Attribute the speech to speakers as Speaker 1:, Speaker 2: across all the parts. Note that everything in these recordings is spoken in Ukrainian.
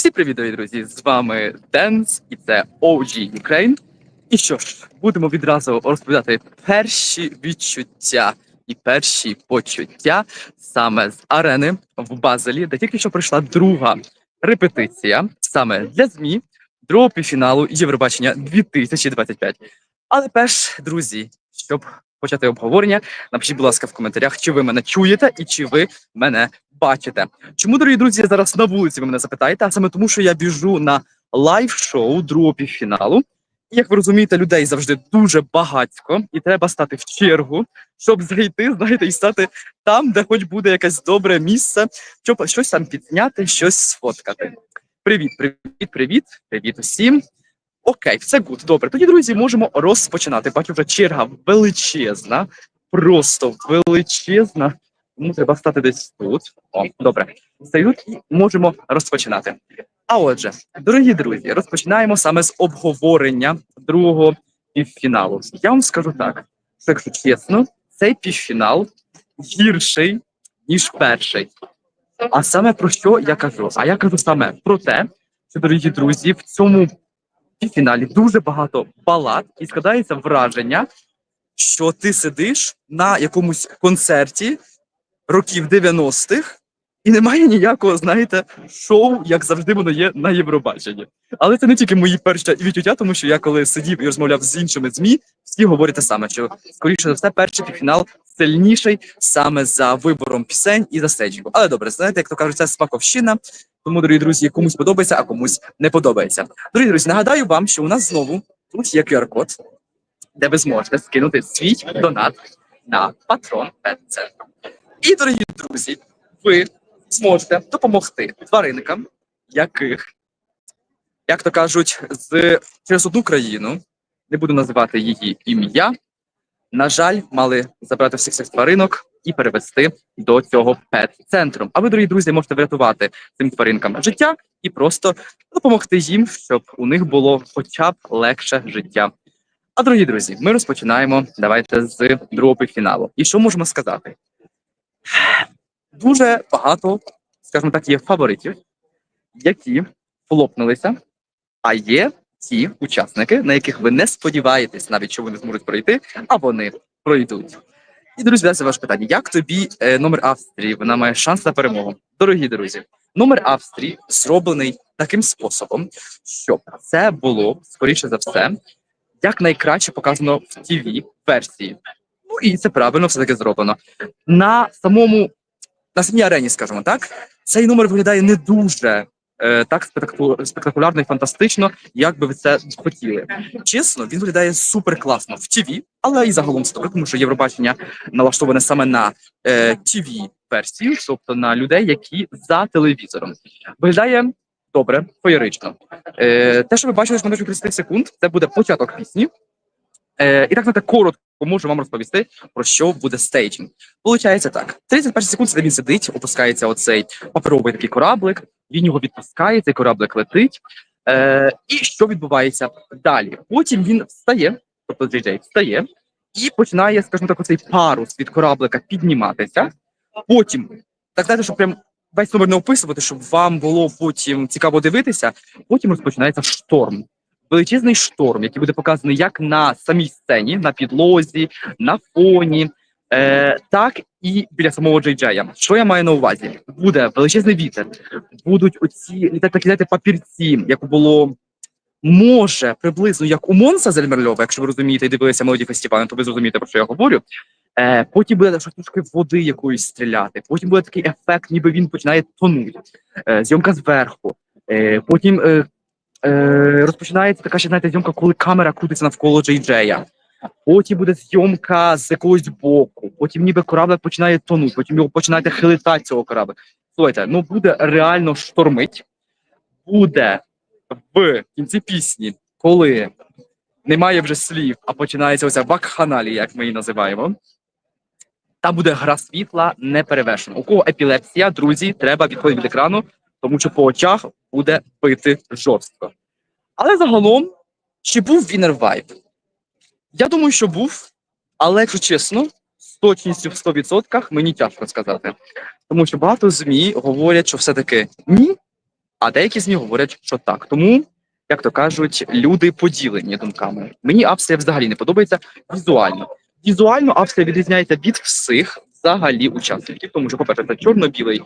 Speaker 1: Всі привіт, дорогі друзі! З вами Денс, і це OG Ukraine. І що ж, будемо відразу розповідати перші відчуття і перші почуття саме з арени в Базелі, де тільки що прийшла друга репетиція саме для ЗМІ другого півфіналу Євробачення 2025. Але перш, друзі, щоб почати обговорення, напишіть, будь ласка, в коментарях, чи ви мене чуєте і чи ви мене бачите. Чому, дорогі друзі, я зараз на вулиці ви мене запитаєте? А саме тому, що я біжу на лайв-шоу другого півфіналу. І, як ви розумієте, людей завжди дуже багатько, і треба стати в чергу, щоб зайти, знаєте, і стати там, де хоч буде якесь добре місце, щоб щось там підняти, щось сфоткати. Привіт, привіт, привіт, привіт усім. Окей, все гуд. Добре. Тоді, друзі, можемо розпочинати. Бачу, вже черга величезна, просто величезна. Тому треба стати десь тут. О, добре. Стаю і можемо розпочинати. А отже, дорогі друзі, розпочинаємо саме з обговорення другого півфіналу. Я вам скажу так, що чесно, цей півфінал гірший, ніж перший. А саме про що я кажу? А я кажу саме про те, що, дорогі друзі, в цьому півфіналі дуже багато балад, і складається враження, що ти сидиш на якомусь концерті років 90-х, і немає ніякого, знаєте, шоу, як завжди воно є на Євробаченні. Але це не тільки мої перші відчуття, тому що я коли сидів і розмовляв з іншими змі, всі говорять те саме, що скоріше за все, перший півфінал сильніший саме за вибором пісень і за стейджингу. Але добре, знаєте, як то кажуть, це смаковщина. Тому, дорогі друзі, комусь подобається, а комусь не подобається. Дорогі друзі, нагадаю вам, що у нас знову тут є QR-код, де ви зможете скинути свій донат на патрон Пет-центру. І, дорогі друзі, ви зможете допомогти тваринкам, яких, як то кажуть, з через одну країну, не буду називати її ім'я. На жаль, мали забрати всіх цих тваринок і перевести до цього пет-центру. А ви, дорогі друзі, можете врятувати цим тваринкам життя і просто допомогти їм, щоб у них було хоча б легше життя. А дорогі друзі, ми розпочинаємо. Давайте з другого фіналу. І що можемо сказати? Дуже багато, скажімо так, є фаворитів, які флопнулися, а є ті учасники, на яких ви не сподіваєтесь, навіть що вони зможуть пройти, а вони пройдуть. І друзі, далі ваше питання: як тобі е, номер Австрії? Вона має шанс на перемогу. Дорогі друзі, номер Австрії зроблений таким способом, щоб це було скоріше за все, як найкраще показано в tv версії. І це правильно все таки зроблено. На самому на самій арені, скажімо так, цей номер виглядає не дуже е, так спектаку- спектакулярно і фантастично, як би ви це хотіли. Чесно, він виглядає супер класно в ТВ, але і загалом добре, тому що Євробачення налаштоване саме на е, tv версію, тобто на людей, які за телевізором. Виглядає добре, феєрично. Е, те, що ви бачили з межі 30 секунд, це буде початок пісні. Е, і так знаєте, коротко можу вам розповісти про що буде стейджинг. Получається так: 31 секунд, де він сидить, опускається оцей паперовий такий кораблик. Він його відпускає, цей кораблик летить. Е, і що відбувається далі? Потім він встає, тобто DJ встає, і починає, скажімо так, оцей парус від кораблика підніматися. Потім, так знаєте, щоб прям весь номер не описувати, щоб вам було потім цікаво дивитися. Потім розпочинається шторм. Величезний шторм, який буде показаний як на самій сцені, на підлозі, на фоні, е, так і біля самого Джей-Джея. Що я маю на увазі? Буде величезний вітер, будуть оці такі знаєте, папірці, як було може приблизно як у Монса Зельмерльова, якщо ви розумієте і дивилися молоді фестивалі, то ви зрозумієте, про що я говорю. Е, потім буде щось трошки води якоїсь стріляти. Потім буде такий ефект, ніби він починає тонути. Е, зйомка зверху. Е, потім е, е, розпочинається така ще знаєте, зйомка, коли камера крутиться навколо Джей Джея. Потім буде зйомка з якогось боку. Потім ніби кораблик починає тонути, потім його починаєте хилитати цього корабля. Слухайте, ну буде реально штормить. Буде в кінці пісні, коли немає вже слів, а починається оця вакханалія, як ми її називаємо. Там буде гра світла неперевершена. У кого епілепсія, друзі, треба відходити від екрану, тому що по очах буде пити жорстко. Але загалом, чи був Вінер Вайб? Я думаю, що був, але якщо чесно, з точністю в 100% мені тяжко сказати. Тому що багато ЗМІ говорять, що все-таки ні, А деякі ЗМІ говорять, що так. Тому, як то кажуть, люди поділені думками. Мені Австрія взагалі не подобається візуально. Візуально Австрія відрізняється від всіх взагалі учасників, тому що, по-перше, це чорно-білий,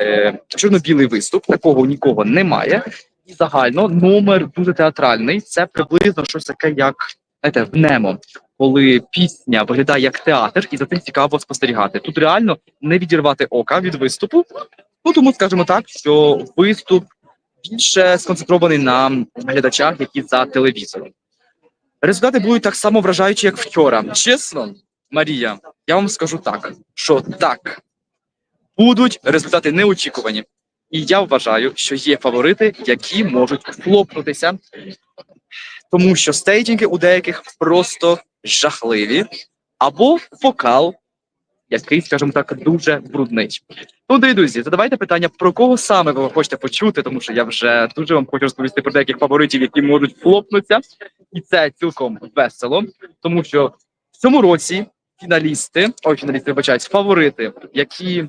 Speaker 1: е, чорно-білий виступ, такого нікого немає. І загально номер дуже театральний. Це приблизно щось таке, як знаєте, в Немо, коли пісня виглядає як театр, і за цим цікаво спостерігати. Тут реально не відірвати ока від виступу. Ну тому скажімо так, що виступ більше сконцентрований на глядачах, які за телевізором. Результати будуть так само вражаючі, як вчора. Чесно, Марія, я вам скажу так, що так будуть результати неочікувані. І я вважаю, що є фаворити, які можуть флопнутися, тому що стейджинги у деяких просто жахливі, або вокал, який, скажімо так, дуже брудний. Ну, дорогі друзі, задавайте питання, про кого саме ви хочете почути, тому що я вже дуже вам хочу розповісти про деяких фаворитів, які можуть флопнутися, і це цілком весело, тому що в цьому році фіналісти, ой, фіналісти, вибачаюсь, фаворити, які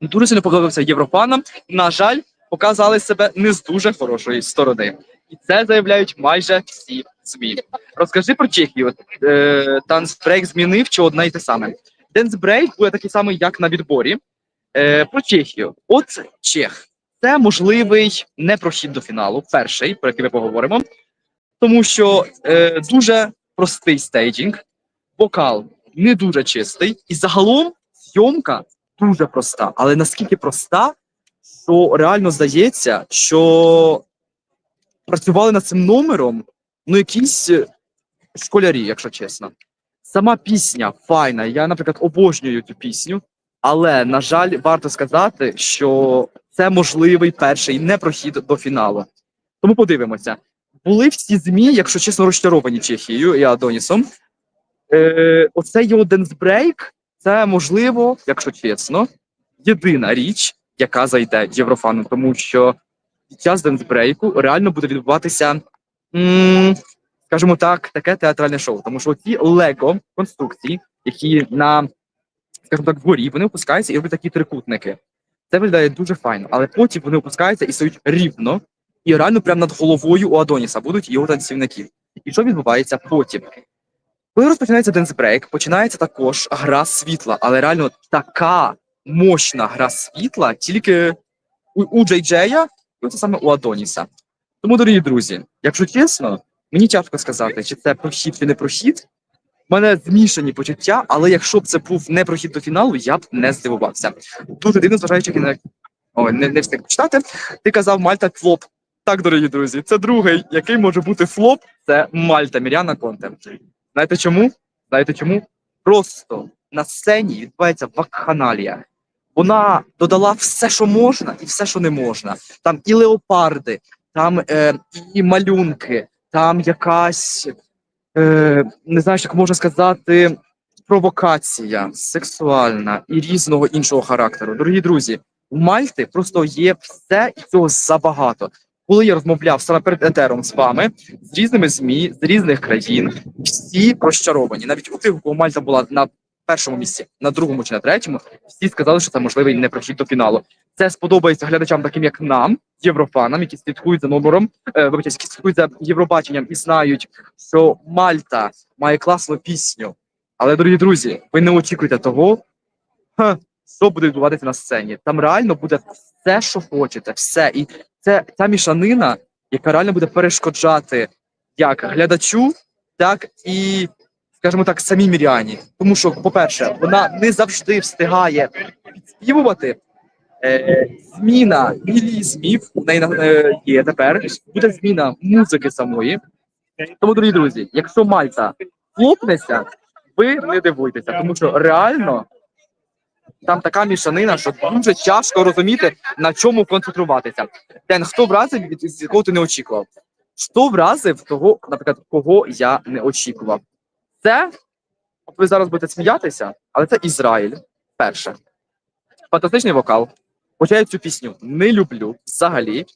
Speaker 1: дуже сильно подобаються єврофанам, на жаль, показали себе не з дуже хорошої сторони. І це заявляють майже всі ЗМІ. Розкажи про Чехію. Е, Танцбрейк змінив чи одне й те саме. Денсбрейк буде такий самий, як на відборі. Е, про Чехію. От Чех. Це можливий непрохід до фіналу, перший, про який ми поговоримо, тому що е, дуже простий стейджинг, вокал не дуже чистий, і загалом зйомка дуже проста. Але наскільки проста, що реально здається, що працювали над цим номером ну якісь е, школярі, якщо чесно. Сама пісня файна. Я, наприклад, обожнюю цю пісню, але на жаль, варто сказати, що це можливий перший непрохід до фіналу. Тому подивимося. Були всі змі, якщо чесно, розчаровані Чехією і Адонісом. Е, оце його денсбрейк. Це можливо, якщо чесно, єдина річ, яка зайде єврофану, тому що під час денсбрейку реально буде відбуватися, скажімо так, таке театральне шоу. Тому що ці лего конструкції, які на, скажімо так, вгорі, вони опускаються і роблять такі трикутники. Це виглядає дуже файно, але потім вони опускаються і стають рівно, і реально прямо над головою у Адоніса будуть його танцівники. І що відбувається потім? Коли розпочинається денсбрейк, починається також гра світла, але реально така мощна гра світла тільки у, у Джей Джея, і це саме у Адоніса. Тому, дорогі друзі, якщо чесно, мені тяжко сказати, чи це прохід чи не прохід. У мене змішані почуття, але якщо б це був не прохід до фіналу, я б не здивувався. Дуже дивно, зважаючи на Ой, не, не встиг почитати. Ти казав Мальта флоп. Так, дорогі друзі, це другий, який може бути флоп, це Мальта Міряна Конте. Знаєте чому? Знаєте чому? Просто на сцені відбувається вакханалія. Вона додала все, що можна, і все, що не можна. Там і леопарди, там е, і малюнки, там якась, е, не знаю, як можна сказати, провокація сексуальна і різного іншого характеру. Дорогі друзі, у Мальти просто є все і цього забагато. Коли я розмовляв саме перед етером з вами з різними змі з різних країн, всі розчаровані. Навіть у тих, у кого Мальта була на першому місці, на другому чи на третьому, всі сказали, що це можливий не прохід до фіналу. Це сподобається глядачам, таким як нам, єврофанам, які слідкують за номером, е, які слідкують за Євробаченням і знають, що Мальта має класну пісню. Але, дорогі друзі, ви не очікуйте того, що буде відбуватися на сцені. Там реально буде все, що хочете, все. І це ця мішанина, яка реально буде перешкоджати як глядачу, так і, скажімо так, самій Міріані. Тому що, по-перше, вона не завжди встигає підспівувати. Е, зміна мілізмів в неї е, є тепер. Буде зміна музики самої. Тому, дорогі друзі, якщо Мальта хлопнеться, ви не дивуйтеся, тому що реально там така мішанина, що дуже тяжко розуміти, на чому концентруватися. Ден, хто вразив, від з якого ти не очікував? Хто вразив того, наприклад, кого я не очікував? Це, от ви зараз будете сміятися, але це Ізраїль. Перше. Фантастичний вокал. Хоча я цю пісню не люблю взагалі,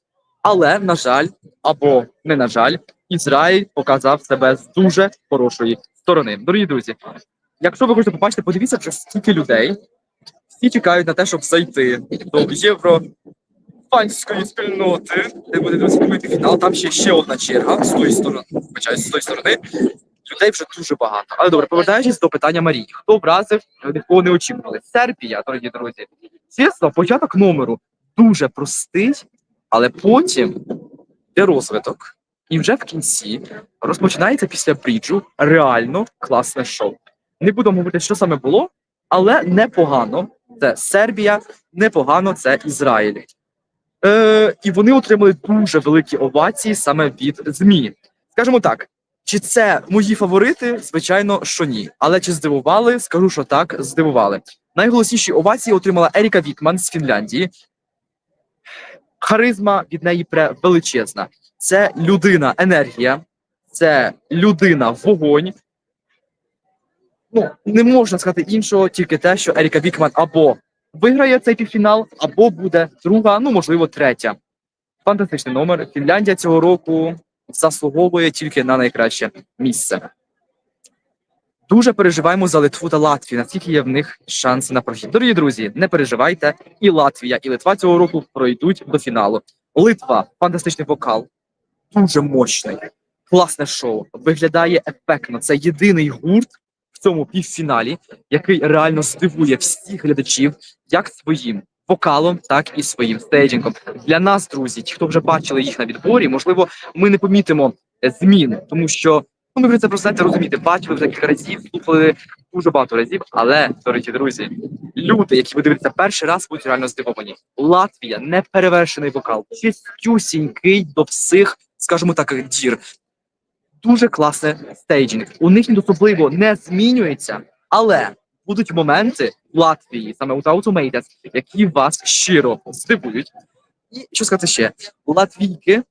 Speaker 1: але, на жаль, або не на жаль, Ізраїль показав себе з дуже хорошої сторони. Дорогі друзі, якщо ви хочете побачити, подивіться вже скільки людей. Всі чекають на те, щоб зайти до Євро албанської спільноти, де буде другий фінал. Там ще ще одна черга з тої сторони. З тої сторони. Людей вже дуже багато. Але добре, повертаючись до питання Марії, хто вразив, від кого не очікували? Сербія, дорогі друзі. Чесно, початок номеру дуже простий, але потім йде розвиток. І вже в кінці розпочинається після бріджу реально класне шоу. Не буду говорити, що саме було, але непогано. Це Сербія, непогано це Ізраїль. Е, і вони отримали дуже великі овації саме від ЗМІ. Скажімо так, чи це мої фаворити? Звичайно, що ні. Але чи здивували? Скажу, що так, здивували. Найголосніші овації отримала Еріка Вікман з Фінляндії. Харизма від неї величезна. Це людина енергія, це людина вогонь. Ну, не можна сказати іншого, тільки те, що Еріка Вікман або виграє цей півфінал, або буде друга, ну можливо, третя. Фантастичний номер. Фінляндія цього року заслуговує тільки на найкраще місце. Дуже переживаємо за Литву та Латвію, наскільки є в них шанси на прохід. Дорогі друзі, не переживайте, і Латвія, і Литва цього року пройдуть до фіналу. Литва фантастичний вокал, дуже мощний, класне шоу. Виглядає ефектно. Це єдиний гурт цьому півфіналі, який реально здивує всіх глядачів як своїм вокалом, так і своїм стейджингом. Для нас, друзі, ті, хто вже бачили їх на відборі, можливо, ми не помітимо е, змін, тому що ну, ми вже це просто знаєте, розуміти, бачили вже кілька разів, слухали дуже багато разів. Але, дорогі друзі, люди, які ви дивитеся перший раз, будуть реально здивовані. Латвія неперевершений вокал, чистюсінький до всіх, скажімо так, дір. Дуже класне стейджинг. У них він особливо не змінюється, але будуть моменти в Латвії, саме у Automated, які вас щиро здивують. І що сказати ще? Латвійки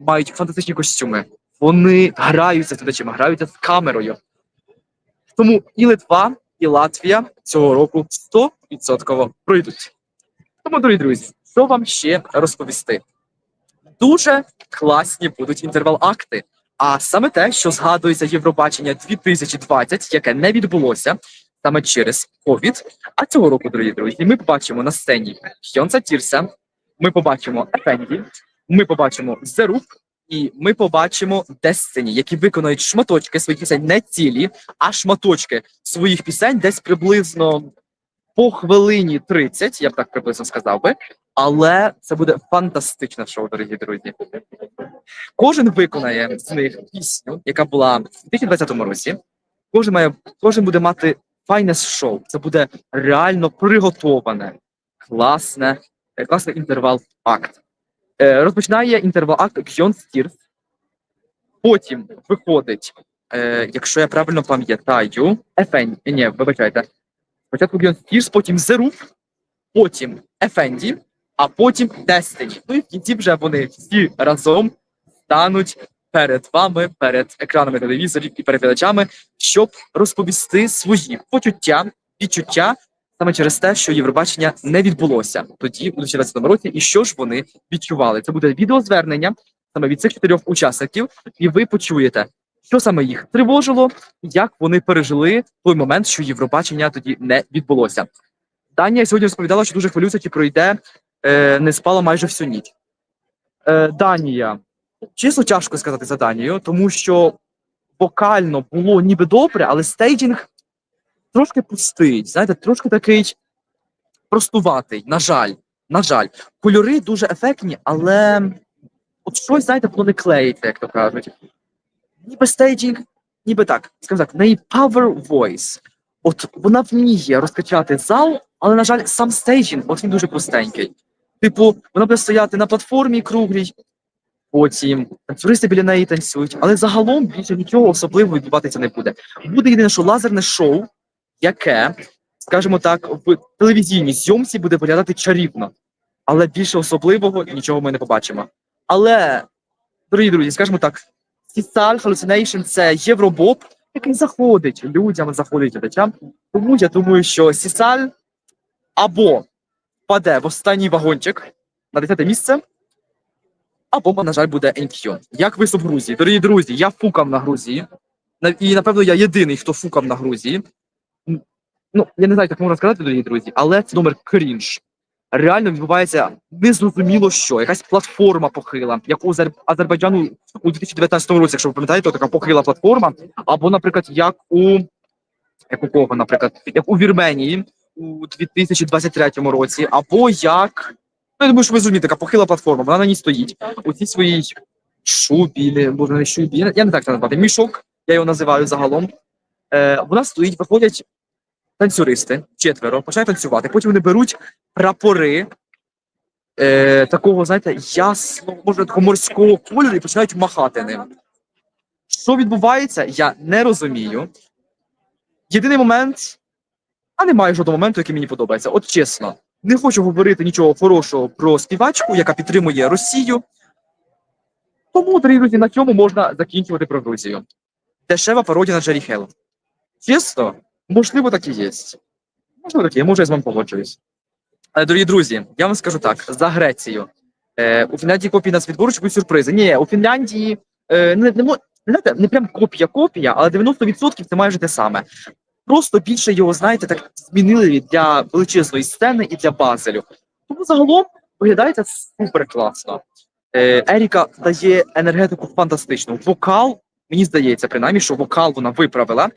Speaker 1: мають фантастичні костюми. Вони граються глядачами, граються з камерою. Тому і Литва, і Латвія цього року 100% пройдуть. Тому, дорогі друзі, що вам ще розповісти? Дуже класні будуть інтервал-акти. А саме те, що згадується Євробачення 2020, яке не відбулося саме через ковід. А цього року, дорогі друзі, ми побачимо на сцені Хьонса Тірса, ми побачимо Ефенді, ми побачимо Зеруп, і ми побачимо Destiny, які виконають шматочки своїх пісень не цілі, а шматочки своїх пісень десь приблизно по хвилині 30, я б так приблизно сказав би. Але це буде фантастичне шоу, дорогі друзі. Кожен виконає з них пісню, яка була в 2020 році. Кожен має, кожен буде мати файне шоу. Це буде реально приготоване, класне, е, класний інтервал акт. Е, розпочинає інтервал акт Кьон Стірс. Потім виходить, е, якщо я правильно пам'ятаю, Ефен, ні, вибачайте. Спочатку Кьон Стірс, потім Зеруп, потім Ефенді, а потім Destiny. Ну і в кінці вже вони всі разом стануть перед вами, перед екранами телевізорів і перед щоб розповісти свої почуття, відчуття саме через те, що Євробачення не відбулося тоді, у 2020 році, і що ж вони відчували. Це буде відеозвернення саме від цих чотирьох учасників, і ви почуєте, що саме їх тривожило, як вони пережили той момент, що Євробачення тоді не відбулося. Данія сьогодні розповідала, що дуже хвилюється, чи пройде, е, не спала майже всю ніч. Е, Данія. Чесно, тяжко сказати за Данію, тому що вокально було ніби добре, але стейджинг трошки пустий, знаєте, трошки такий простуватий. На жаль, на жаль, кольори дуже ефектні, але от щось, знаєте, воно не клеїться, як то кажуть. Ніби стейджинг, ніби так, скажімо так, в неї power voice. От вона вміє розкачати зал, але, на жаль, сам стейджинг, от він дуже простенький. Типу, вона буде стояти на платформі круглій, потім танцюристи біля неї танцюють, але загалом більше нічого особливого відбуватися не буде. Буде єдине, що лазерне шоу, яке, скажімо так, в телевізійній зйомці буде виглядати чарівно, але більше особливого нічого ми не побачимо. Але, дорогі друзі, скажімо так, Сісаль Hallucination – це євробоп, який заходить людям, заходить глядачам. Тому я думаю, що Сісаль або впаде в останній вагончик на 10 місце, або, на жаль, буде NQ. Як виступ Грузії? Дорогі друзі, я фукав на Грузії. І, напевно, я єдиний, хто фукав на Грузії. Ну, я не знаю, як можна сказати, дорогі друзі, але це номер крінж. реально відбувається незрозуміло що, якась платформа похила, як у Азер- Азербайджану у 2019 році, якщо ви пам'ятаєте, така похила платформа, або, наприклад, як у як у кого, наприклад, як у Вірменії у 2023 році, або як. Ну, я думаю, що ви зрозумієте, така похила платформа, вона на ній стоїть. У цій своїй шубі, не, може, не шубі, я, не- я не так це назвати. Мішок, я його називаю загалом. Е, вона стоїть, виходять танцюристи, четверо, починають танцювати. Потім вони беруть прапори е, такого, знаєте, ясного, може, такого морського кольору і починають махати ним. Що відбувається, я не розумію. Єдиний момент, а немає жодного моменту, який мені подобається. От чесно, не хочу говорити нічого хорошого про співачку, яка підтримує Росію. Тому, дорогі друзі, на цьому можна закінчувати про Грузію. Дешева пародія на Джері Хелл. Чесно, можливо, так і є. Можливо, так і є, може, я з вами погоджуюсь. Але, дорогі друзі, я вам скажу так: за Грецію. Е, у Фінляндії копії нас відбору, чи сюрпризи. Ні, у Фінляндії е, не, не, знаєте, не прям копія копія, але 90% це майже те саме. Просто більше його, знаєте, так змінили для величезної сцени і для Базелю. Тому загалом виглядає це супер класно. Е, Еріка дає енергетику фантастичну. Вокал, мені здається, принаймні, що вокал вона виправила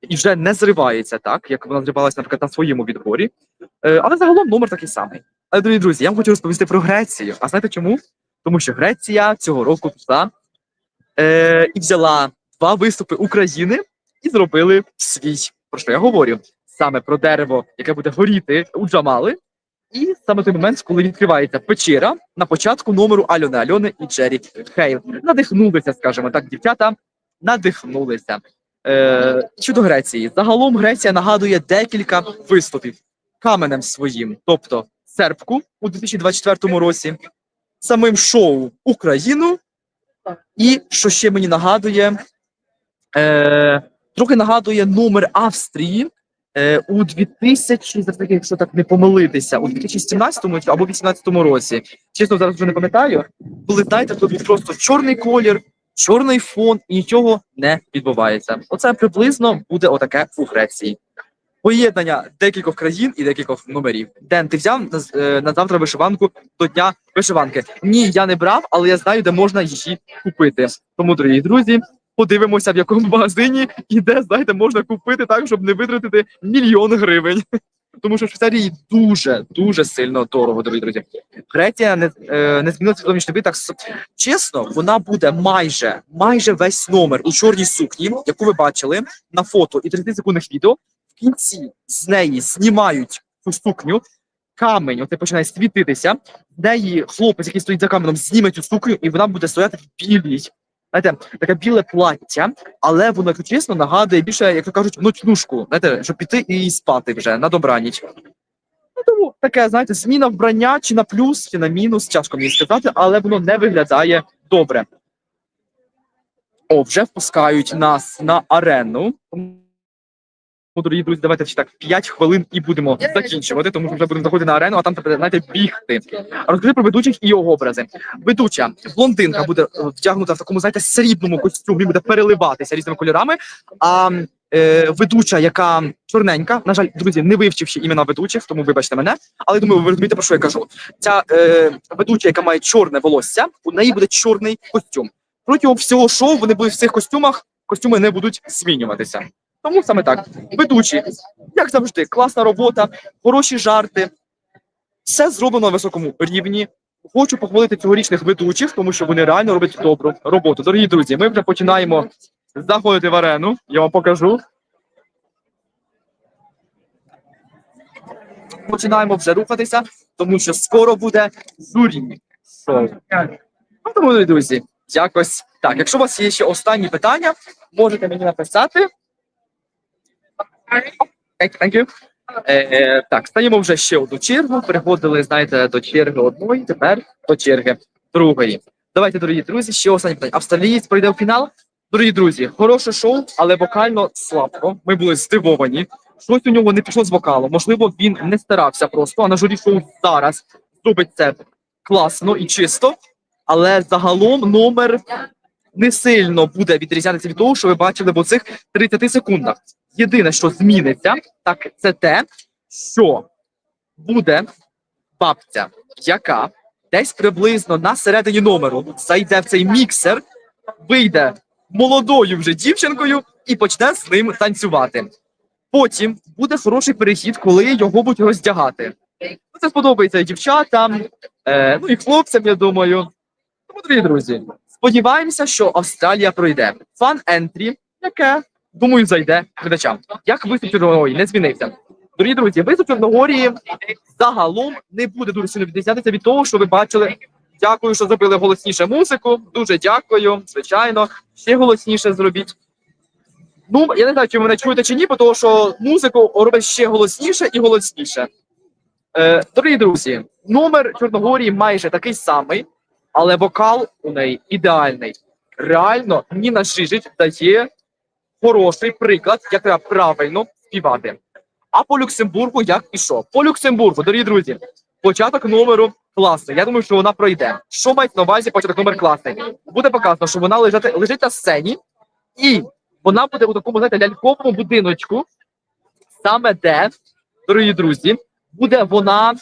Speaker 1: і вже не зривається так, як вона зривалася, наприклад, на своєму відборі. Е, але загалом номер такий самий. Але, дорогі друзі, я вам хочу розповісти про Грецію. А знаєте чому? Тому що Греція цього року пішла е, і взяла два виступи України і зробили свій. Про що я говорю? Саме про дерево, яке буде горіти у Джамали. І саме той момент, коли відкривається печера на початку номеру Альони Альони і Джері Хейл. Надихнулися, скажімо так, дівчата. Надихнулися. Е, щодо Греції, загалом Греція нагадує декілька виступів каменем своїм, тобто серпку у 2024 році, самим шоу Україну, і що ще мені нагадує, е, трохи нагадує номер Австрії е, у 2000, зараз таки, якщо так не помилитися, у 2017 або 2018 році. Чесно, зараз вже не пам'ятаю. Коли знаєте, тут просто чорний колір, чорний фон і нічого не відбувається. Оце приблизно буде отаке у Греції. Поєднання декількох країн і декількох номерів. Ден, ти взяв на, е, на завтра вишиванку до дня вишиванки? Ні, я не брав, але я знаю, де можна її купити. Тому, дорогі друзі, подивимося, в якому магазині і де, знаєте, можна купити так, щоб не витратити мільйон гривень. Тому що в Швейцарії дуже дуже сильно дорого, дорогі друзі. Греція не, е, не змінила свій зовнішній вид. Так чесно, вона буде майже майже весь номер у чорній сукні, яку ви бачили на фото і 30 секундних відео. В кінці з неї знімають цю сукню. Камень, оце починає світитися. В неї хлопець, який стоїть за каменем, зніме цю сукню, і вона буде стояти в білій. Знаєте, таке біле плаття, але воно, чесно, нагадує більше, як то кажуть, ночнушку. Знаєте, щоб піти і спати вже на добраніч. Ну, тому таке, знаєте, зміна вбрання чи на плюс, чи на мінус, тяжко мені сказати, але воно не виглядає добре. О, вже впускають нас на арену. Тому, дорогі друзі, давайте ще так 5 хвилин і будемо закінчувати, тому що вже будемо заходити на арену, а там треба, знаєте, бігти. Розкажи про ведучих і його образи. Ведуча блондинка буде вдягнута в такому, знаєте, срібному костюмі, буде переливатися різними кольорами. А е, ведуча, яка чорненька, на жаль, друзі, не вивчивши імена ведучих, тому вибачте мене. Але думаю, ви розумієте, про що я кажу. Ця е, ведуча, яка має чорне волосся, у неї буде чорний костюм. Протягом всього шоу вони будуть в цих костюмах, костюми не будуть змінюватися. Тому саме так. Ведучі, як завжди, класна робота, хороші жарти. Все зроблено на високому рівні. Хочу похвалити цьогорічних ведучих, тому що вони реально роблять добру роботу. Дорогі друзі, ми вже починаємо заходити в арену. Я вам покажу. Починаємо вже рухатися, тому що скоро буде журі. Ну, тому, друзі, якось так. Якщо у вас є ще останні питання, можете мені написати. Thank thank you. Е, так, стаємо вже ще одну чергу. Переходили, знаєте, до черги одної, тепер до черги другої. Давайте, дорогі друзі, ще останнє питання. Австралієць пройде в фінал. Дорогі друзі, хороше шоу, але вокально слабко. Ми були здивовані. Щось у нього не пішло з вокалом. Можливо, він не старався просто, а на журі шоу зараз зробить це класно і чисто. Але загалом номер не сильно буде відрізнятися від того, що ви бачили в оцих 30 секундах. Єдине, що зміниться, так це те, що буде бабця, яка десь приблизно на середині номеру зайде в цей міксер, вийде молодою вже дівчинкою і почне з ним танцювати. Потім буде хороший перехід, коли його будуть роздягати. Ну, Це сподобається і дівчатам, е, ну і хлопцям, я думаю. Тому, дорогі друзі, сподіваємося, що Австралія пройде. Фан ентрі, яке, думаю, зайде глядачам. Як виступ Чорногорії не змінився. Дорогі друзі, виступ Чорногорії загалом не буде дуже сильно відрізнятися від того, що ви бачили. Дякую, що зробили голосніше музику. Дуже дякую. Звичайно, ще голосніше зробіть. Ну, я не знаю, чи ви мене чуєте чи ні, того, що музику робить ще голосніше і голосніше. Е, дорогі друзі, номер Чорногорії майже такий самий, але вокал у неї ідеальний. Реально, Ніна Шижич дає хороший приклад, як треба правильно співати. А по Люксембургу як пішов? По Люксембургу, дорогі друзі, початок номеру класний. Я думаю, що вона пройде. Що мають на увазі початок номер класний? Буде показано, що вона лежати, лежить на сцені, і вона буде у такому, знаєте, ляльковому будиночку, саме де, дорогі друзі, буде вона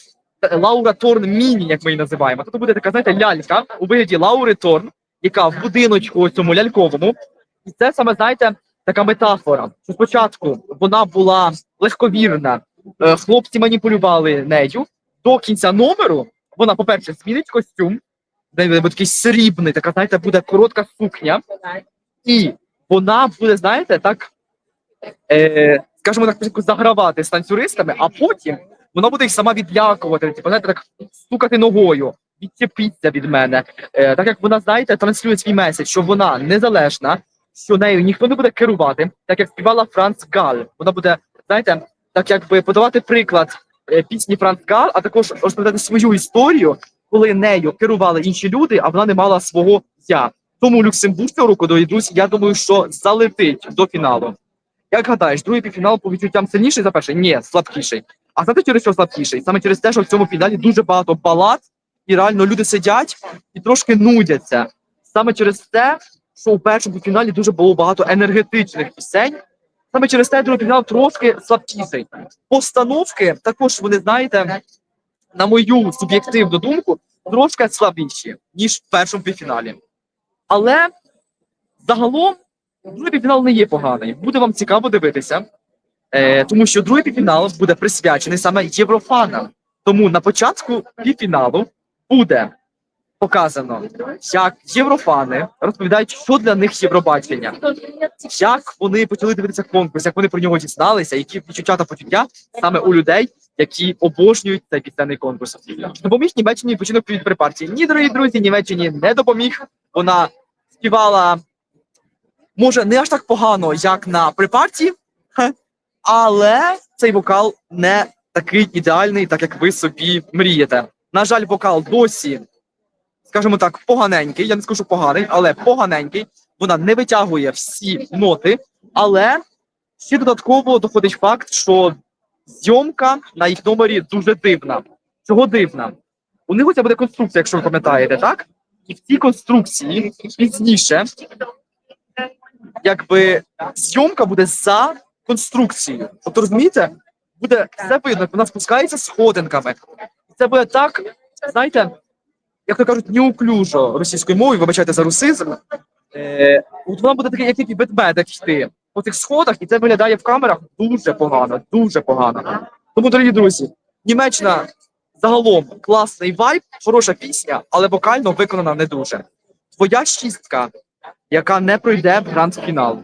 Speaker 1: Лаура Торн Міні, як ми її називаємо. Тобто буде така, знаєте, лялька у вигляді Лаури Торн, яка в будиночку ось цьому ляльковому. І це саме, знаєте, така метафора. Що спочатку вона була легковірна, е, хлопці маніпулювали нею. До кінця номеру вона, по-перше, змінить костюм, де буде такий срібний, така, знаєте, буде коротка сукня, і вона буде, знаєте, так, е, скажімо так, спочатку загравати з танцюристами, а потім вона буде їх сама відлякувати, типу, знаєте, так стукати ногою, відчепіться від мене. Е, так як вона, знаєте, транслює свій меседж, що вона незалежна, що нею ніхто не буде керувати, так як співала Франц Гал. Вона буде, знаєте, так якби подавати приклад е, пісні Франц Гал, а також розповідати свою історію, коли нею керували інші люди, а вона не мала свого я. Тому Люксембург цього року, дорогі я думаю, що залетить до фіналу. Як гадаєш, другий півфінал по відчуттям сильніший за перший? Ні, слабкіший. А знаєте, через що слабкіший? Саме через те, що в цьому фіналі дуже багато балад, і реально люди сидять і трошки нудяться. Саме через те, що у першому фіналі дуже було багато енергетичних пісень. Саме через те, другий фінал трошки слабкіший. Постановки також вони знаєте, на мою суб'єктивну думку, трошки слабіші, ніж в першому півфіналі. Але загалом другий півфінал не є поганий. Буде вам цікаво дивитися, е, тому що другий півфінал буде присвячений саме єврофанам. Тому на початку півфіналу буде показано, як єврофани розповідають, що для них Євробачення, як вони почали дивитися конкурс, як вони про нього дізналися, які відчуття та почуття саме у людей, які обожнюють цей пісенний конкурс. Допоміг Німеччині починок від припартії. Ні, дорогі друзі, Німеччині не допоміг. Вона співала, може, не аж так погано, як на припарті, але цей вокал не такий ідеальний, так як ви собі мрієте. На жаль, вокал досі, скажімо так, поганенький. Я не скажу поганий, але поганенький. Вона не витягує всі ноти, але ще додатково доходить факт, що зйомка на їх номері дуже дивна. Чого дивна? У них оця буде конструкція, якщо ви пам'ятаєте, так? І в цій конструкції пізніше, якби зйомка буде за конструкцією. Тобто, розумієте, буде все видно, як вона спускається сходинками. Це буде так, знаєте, як то кажуть, неуклюжо російською мовою, вибачайте за русизм. Е, от вона буде такий, як такий ведмедик йти по цих сходах, і це виглядає в камерах дуже погано, дуже погано. Тому, дорогі друзі, Німеччина загалом класний вайб, хороша пісня, але вокально виконана не дуже. Твоя шістка, яка не пройде в гранд-фінал.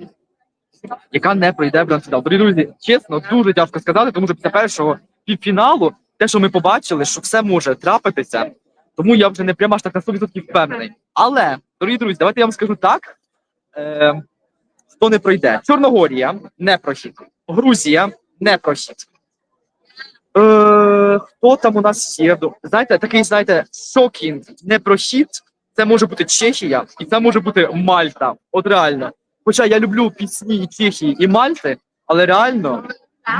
Speaker 1: Яка не пройде в гранд-фінал. Дорогі друзі, чесно, дуже тяжко сказати, тому що після першого півфіналу, те, що ми побачили, що все може трапитися, тому я вже не прямо аж так на 100% впевнений. Але, дорогі друзі, давайте я вам скажу так: е, хто не пройде? Чорногорія не прохід, Грузія не прохід. Е, хто там у нас є? Знаєте, такий, знаєте, шокінг, не прохід. Це може бути Чехія, і це може бути Мальта. От реально. Хоча я люблю пісні і Чехії і Мальти, але реально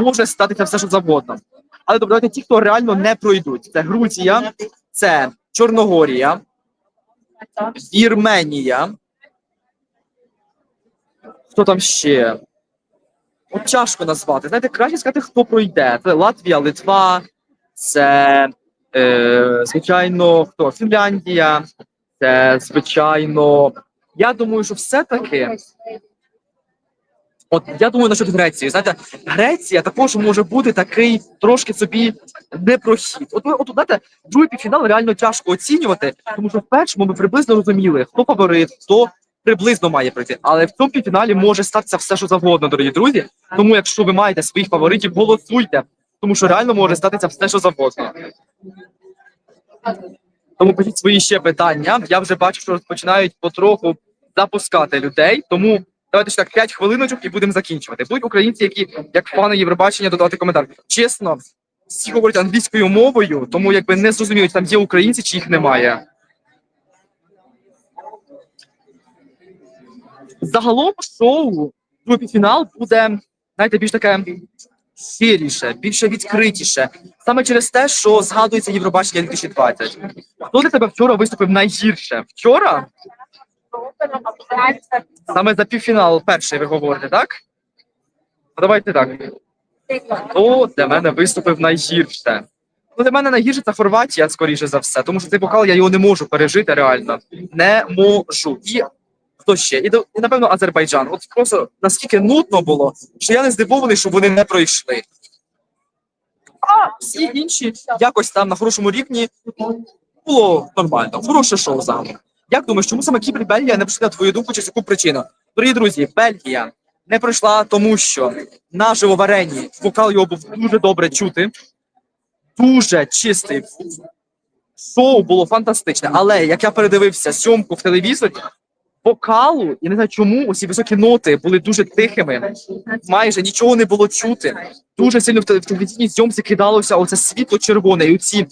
Speaker 1: може статися все, що завгодно. Але добре, давайте ті, хто реально не пройдуть. Це Грузія, це Чорногорія, Вірменія. Хто там ще? От тяжко назвати. Знаєте, краще сказати, хто пройде. Це Латвія, Литва, це Е, звичайно, хто? Фінляндія, це звичайно. Я думаю, що все-таки. От я думаю насчет Греції. Знаєте, Греція також може бути такий трошки собі непрохід. От от знаєте, другий півфінал реально тяжко оцінювати, тому що в першому ми приблизно розуміли, хто фаворит, хто приблизно має пройти. Але в цьому півфіналі може статися все, що завгодно, дорогі друзі. Тому, якщо ви маєте своїх фаворитів, голосуйте, тому що реально може статися все, що завгодно. Тому пишіть свої ще питання. Я вже бачу, що розпочинають потроху запускати людей. Тому давайте ще так 5 хвилиночок і будемо закінчувати. Будуть українці, які як фани Євробачення додати коментар. Чесно, всі говорять англійською мовою, тому якби не зрозуміють, там є українці чи їх немає. Загалом шоу другий фінал буде, знаєте, більш таке щиріше, більше відкритіше. Саме через те, що згадується Євробачення 2020. Хто для тебе вчора виступив найгірше? Вчора? Саме за півфінал перший ви говорите, так? Ну, давайте так. Хто для мене виступив найгірше? Ну, для мене найгірше це Хорватія, скоріше за все, тому що цей вокал я його не можу пережити реально. Не можу. І хто ще? І, і напевно Азербайджан. От просто наскільки нудно було, що я не здивований, що вони не пройшли. А всі інші якось там на хорошому рівні було нормально. Хороше шоу загалом. Як думаєш, чому саме Кіпр і Бельгія не пройшли на твою думку, через яку причину? Дорогі друзі, Бельгія не пройшла, тому що наживо в арені вокал його був дуже добре чути, дуже чистий. Шоу було фантастичне, але як я передивився сьомку в телевізорі, вокалу, я не знаю чому, усі високі ноти були дуже тихими, майже нічого не було чути. Дуже сильно в телевізійній зйомці кидалося оце світло червоне, і оці,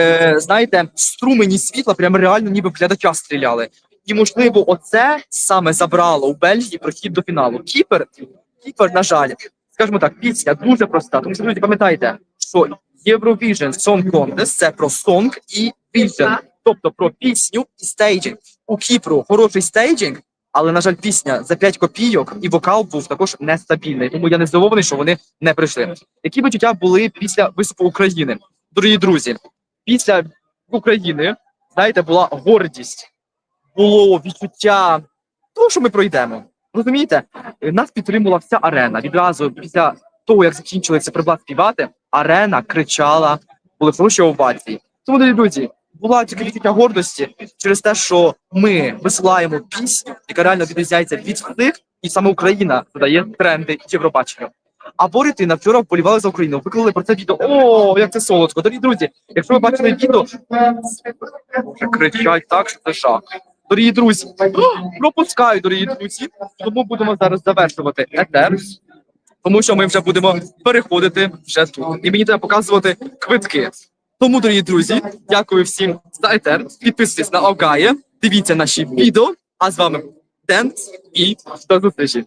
Speaker 1: е, знаєте, струмені світла прям реально ніби глядача стріляли. І можливо, оце саме забрало у Бельгії прохід до фіналу. Кіпер, Кіпер, на жаль, скажімо так, пісня дуже проста. Тому що друзі, пам'ятайте, що Eurovision Song Contest – це про сонг і vision, тобто про пісню і стейджинг. У Кіпру хороший стейджинг, але на жаль, пісня за 5 копійок і вокал був також нестабільний. Тому я не здивований, що вони не прийшли. Які відчуття були після виступу України? Дорогі друзі, після України, знаєте, була гордість, було відчуття того, що ми пройдемо. Розумієте, нас підтримувала вся арена. Відразу після того, як закінчилися прибла співати, арена кричала, були хороші овації. Тому, друзі, була тільки відчуття гордості через те, що ми висилаємо пісню, яка реально відрізняється від всіх, і саме Україна задає тренди Євробачення. А Борітина вчора вболівали за Україну. Виклали про це відео. О, як це солодко. Дорогі друзі, якщо ви бачили відео, кричать так, що це жах. Дорогі друзі, пропускаю, дорогі друзі. Тому будемо зараз завершувати етер, тому що ми вже будемо переходити вже тут. І мені треба показувати квитки. Тому, дорогі друзі, дякую всім за етер. Підписуйтесь на Огає, дивіться наші відео. А з вами Ден і до зустрічі.